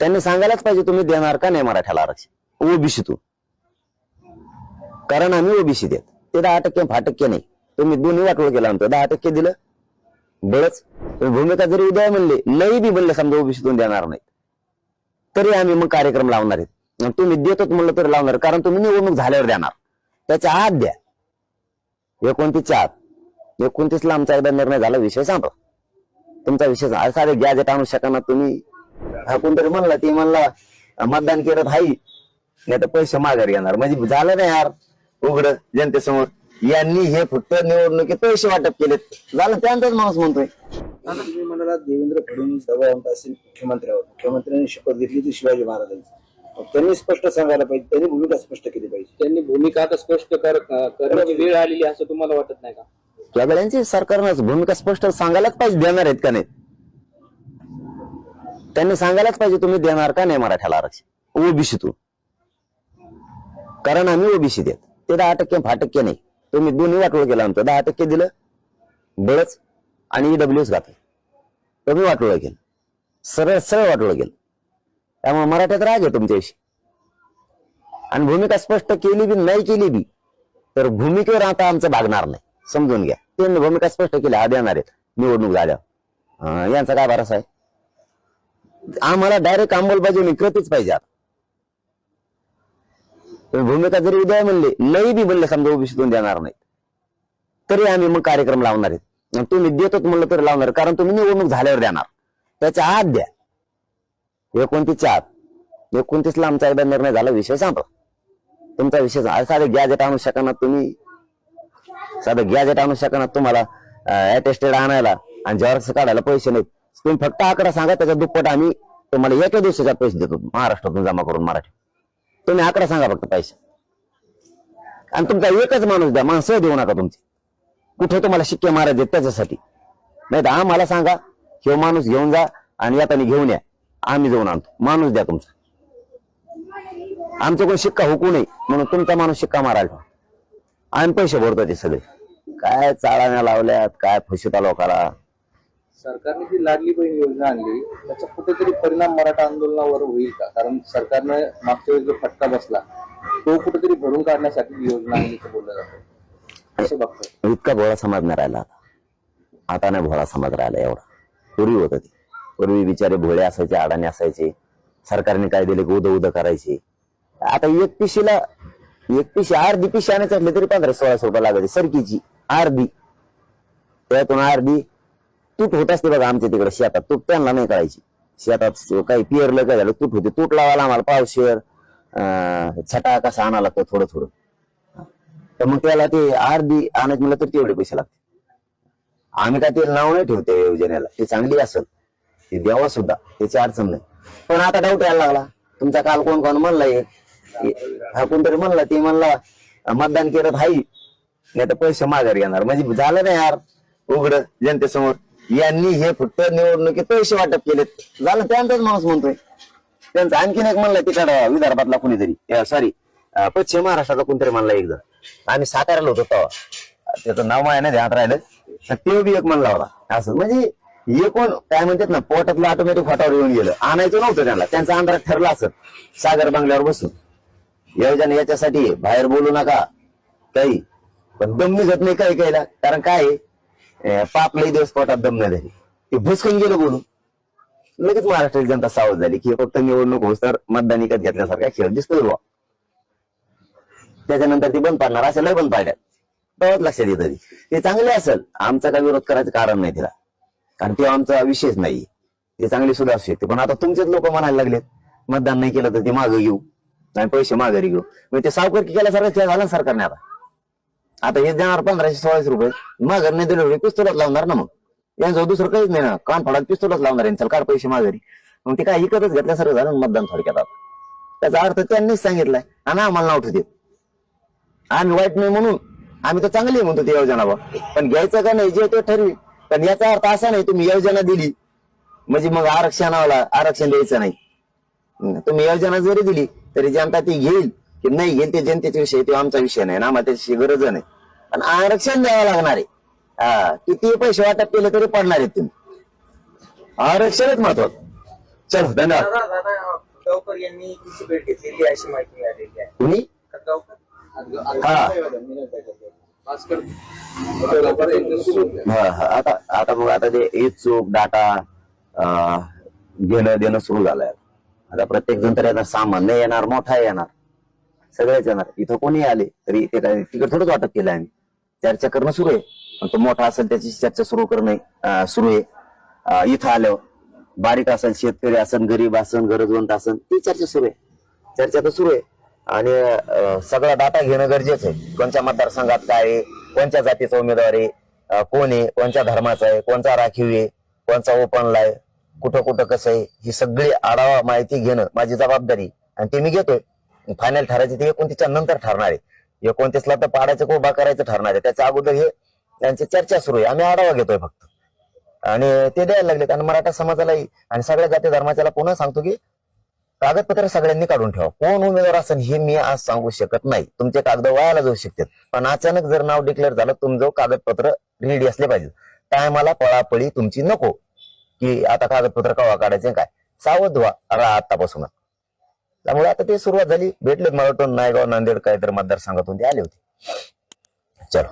त्यांनी सांगायलाच पाहिजे तुम्ही देणार का नाही मराठ्याला आरक्षण? ओबीसीतून कारण आम्ही ओबीसी देत. ते दहा टक्के फाटक्के टक्के नाही. तुम्ही दोन्ही वाटोळ केला म्हणतो दहा टक्के दिलं. बळच तुम्ही भूमिका जरी उद्या म्हणले नाही बी म्हणले समजा ओबीसीतून देणार नाही तरी आम्ही मग कार्यक्रम लावणार आहेत. आणि तुम्ही देतोच म्हणलं तरी लावणार कारण तुम्ही निवडणूक झाल्यावर देणार. त्याच्या आत द्या. एकोणतीसच्या आत. एकोणतीसला आमचा एकदा निर्णय झाला विषय सांगतो तुमचा विषय सांग- साधे गॅजेट आणू शकणार तुम्ही. हा कोणतरी म्हणला ती म्हणला मतदान केलं हाई नाही तर पैसे माघारी येणार. म्हणजे झालं नाही यार उघड जनतेसमोर. यांनी हे फक्त निवडणुकीत पैसे वाटप केलेत. झालं त्यानंतर माणूस म्हणतोय. आता तुम्ही म्हणाला देवेंद्र फडणवीस दबावंत असेल मुख्यमंत्र्यावर मुख्यमंत्र्यांनी शपथ घेतली ती शिवाजी महाराजांची. मग त्यांनी स्पष्ट सांगायला पाहिजे त्यांनी भूमिका स्पष्ट केली पाहिजे. त्यांनी भूमिका आता स्पष्ट कर करण्याची वेळ आलेली आहे असं तुम्हाला वाटत नाही का? त्या वेळेची सरकारनं भूमिका स्पष्ट सांगायलाच पाहिजे देणार आहेत का नाही? त्यांनी सांगायलाच पाहिजे तुम्ही देणार का नाही मराठ्याला आरक्षण? ओबीसीतून. कारण आम्ही ओबीसी देत. ते दहा टक्के दहा टक्के नाही. तुम्ही दोन्ही वाटोळ केला आमचं. दहा टक्के दिलं बळच आणि ईडब्ल्यूएस घातलं. तुम्ही वाटोळ केलं. सरळ सरळ वाटोळ केलं. त्यामुळे मराठ्यात राग आहे तुमच्याविषयी. आणि भूमिका स्पष्ट केली बी नाही केली बी तर भूमिकेवर आता आमचं भागणार नाही. समजून घ्या. त्यांनी भूमिका स्पष्ट केली हा देणार आहेत. निवडणूक झाल्या यांचा काय भरोसा आहे? आम्हाला डायरेक्ट अंमलबजावणी करतच पाहिजे आता. तुम्ही भूमिका जरी उद्या म्हणले नाही बी म्हणले समजा ओबीसीतून देणार नाही तरी आम्ही मग कार्यक्रम लावणार आहेत. आणि तुम्ही देतोच म्हणलं तरी लावणार कारण तुम्ही निवडणूक झाल्यावर देणार. त्याच्या आत द्या. एकोणतीसच्या आत. एकोणतीसला आमचा एकदा निर्णय झाला विषय सांगतो तुमचा विषय साधे गॅजेट आणू शकणार तुम्ही? साधं गॅजेट आणू शकणार तुम्हाला? अटेस्टेड आणायला. आणि झेरॉक्स काढायला पैसे नाहीत. तुम्ही फक्त आकडा सांगा त्याच्या दुप्पट आम्ही तुम्हाला एका दिवसाच्या पैसे देतो महाराष्ट्रातून जमा करून मराठी. तुम्ही आकडा सांगा फक्त पैसे. आणि तुमचा एकच माणूस द्या माणसं देऊ नका तुमची. कुठे तुम्हाला शिक्के मारायचे त्याच्यासाठी. नाही तर आम्हाला सांगा हे माणूस घेऊन जा आणि याताने घेऊन या. आम्ही जाऊन आणतो. माणूस द्या तुमचा. आमच्याकडून शिक्का हुकू नये म्हणून तुमचा माणूस शिक्का मारायला ठेवा. आम्ही पैसे भरतो ते सगळे. काय चाळाण्या लावल्यात काय फसिता लोकाला. सरकारने जी लाडली बहीण योजना आणली त्याचा कुठेतरी परिणाम मराठा आंदोलनावर होईल का? कारण सरकारनं मागच्या वेळेस जो फटका बसला तो कुठेतरी भरून काढण्यासाठी योजना आणली असं बोललं जातं. इतका भोळा समाज नाही राहिला आता. आता नाही भोळा समाज राहिला एवढा. पूर्वी होत ते पूर्वी बिचारे भोळे असायचे अडाणी असायचे. सरकारने काय दिले की उद उद करायचे. आता एक पिशीला एक पिशी अर्धी पिशी आणायचं असले तरी पंधरा सोळाशे रुपये लागायचे. सरकीची अर्धी. त्यातून अर्धी तूट होत असते बघा आमच्या तिकडे शेतात. तूट त्यांना नाही करायची. शेतात काही पिरलं काय झालं तूट होते. तूट लावायला आम्हाला पावशेर छटा कसा आणा लागतो थोडं थोडं. तर मग त्याला ते अर्धी आणायचं म्हणलं तर तेवढे पैसे लागते आम्ही काय ते नाव नाही ठेवते योजनेला. ते चांगली असेल. ते द्यावा सुद्धा. त्याची अडचण नाही. पण आता डाऊट यायला लागला. तुमचा काल कोण कोण म्हणला हा? कोणतरी म्हणला ते म्हणला मतदान केलं हाई नाही तर पैसे माघारी येणार. म्हणजे झालं नाही यार. उघड जनतेसमोर. यांनी हे फक्त निवडणुकीत पैसे वाटप केलेत. झालं त्यानंतर माणूस म्हणतोय. त्यांचं आणखीन एक म्हणलं तिकडं विदर्भातला कुणीतरी सॉरी पश्चिम महाराष्ट्राचा कोणतरी म्हणला एकदा. आम्ही साताऱ्याला होतो तेव्हा. त्याचं नाव आहे नाही ध्यानात राहिलं. तर ते बी एक म्हणला होता. असं म्हणजे एकूण काय म्हणतात ना पोटातलं ऑटोमॅटिक फाटावर येऊन गेलं. आणायचं नव्हतं त्यांना. त्यांचा अंधारात ठरला असत सागर बंगल्यावर बसून. योजना याच्यासाठी बाहेर बोलू नका. काही. पण दम निघत नाही काही काहीला. कारण काय आहे, पाप लई दिवस पोटात दम नाही झाली. ते भुसकून गेलो बोलून. लगेच महाराष्ट्राची जनता सावध झाली की हे फक्त निवडणूक होस तर मतदान विकत घेतल्यासारखा खेळ दिसतोय बा त्याच्यानंतर ती बंद पाडणार असेल लय बंद पाडल्यात. तेव्हाच लक्षात येतं ते. ते चांगले असेल आमचा काही विरोध करायचं कारण नाही तिला. कारण ते आमचा विषयच नाही. ते चांगले सुद्धा असू शकते पण आता तुमचेच लोक म्हणायला लागलेत मतदान नाही केलं तर ते मागं घेऊ. आणि पैसे माघारी घेऊ. मग ते सावकर केल्यासारखं खेळ झाला सरकारने आता. आता हे देणार पंधराशे सोळाशे रुपये. माघारी नाही दिले पिस्तुलाच लावणार ना मग. यांचं दुसरं काहीच नाही ना. कान फडात पिस्तुलाच लावणार आहे. चल काढ पैसे माघारी. मग ते काय इकतच घेतल्यासारखं झालं मतदान थोडक्यात त्याचा अर्थ त्यांनीच सांगितलाय. आणि आम्हाला नाव ठेवते आम्ही वाईट नाही म्हणून. आम्ही तर चांगली म्हणतो ती योजना बा. पण घ्यायचं का नाही जे ते ठरवी. पण याचा अर्थ असा नाही तुम्ही योजना दिली. म्हणजे मग आरक्षणाला आरक्षण द्यायचं नाही. तुम्ही योजना जरी दिली तरी जनता ती घेईल. की नाही घेईल ते जनतेचा विषय तो आमचा विषय नाही ना आम्हाला त्याची गरज नाही. पण आरक्षण द्यावं लागणार आहे. हा किती पैसे वाटप केले तरी पडणार आहेत तुम्ही. आरक्षणच महत्वाचं. चलो धन्यवाद. खतगावकर यांनी तुमची भेट घेतलेली आहे अशी माहिती मिळालेली आहे. कुणी खतगावकर हा. भास्कर. भास्कर एकदम सुरू होते. हा, हा. आता आता बघ आता ते ईद चूक डाटा अं, घेणं देणं सुरू झालंय. आता प्रत्येक जण तर येणार सामान्य येणार मोठा येणार. सगळेच येणार. इथं कोणी आले तरी ते काय तिकडे थोडंच वाटप केलं आम्ही. चर्चा करणं सुरू आहे. पण तो मोठा असेल त्याची चर्चा सुरू करणं सुरू आहे. इथं आल्यावर. बारीक असेल शेतकरी असेल गरीब असेल गरजवंत असेल ती चर्चा सुरू आहे. चर्चा तर सुरू आहे. आणि सगळा डाटा घेणं गरजेचं आहे. कोणत्या मतदारसंघात काय आहे? कोणत्या जातीचा उमेदवार आहे? कोण आहे? कोणत्या धर्माचा आहे? कोणता राखीव आहे? कोणचा ओपनला आहे? कुठं कुठं कसं आहे? ही सगळी आढावा माहिती घेणं माझी जबाबदारी आणि ते मी घेतोय. फायनल ठरायचे ते एकोणतीसच्या नंतर ठरणार आहे. एकोणतीसला तर पाडायचं उभा करायचं ठरणार आहे. त्याच्या अगोदर हे त्यांची चर्चा सुरू आहे. आम्ही आढावा घेतोय फक्त. आणि ते द्यायला लागलेत. आणि मराठा समाजालाही आणि सगळ्या जाती धर्माच्याला पुन्हा सांगतो की कागदपत्र सगळ्यांनी काढून ठेवा. कोण उमेदवार असेल हे मी आज सांगू शकत नाही. तुमचे कागद वायाला जाऊ शकतात. पण अचानक जर नाव डिक्लेअर झालं तुमचं कागदपत्र रेडी असले पाहिजे. टायमाला पळापळी तुमची नको. की आता कागदपत्र कवा काढायचे काय? सावध व्हा. रा आतापासून त्यामुळे आता ते सुरुवात झाली. भेटलेत मला वाटतं नायगाव नांदेड काय तर मतदारसंघातून ते आले होते. चलो.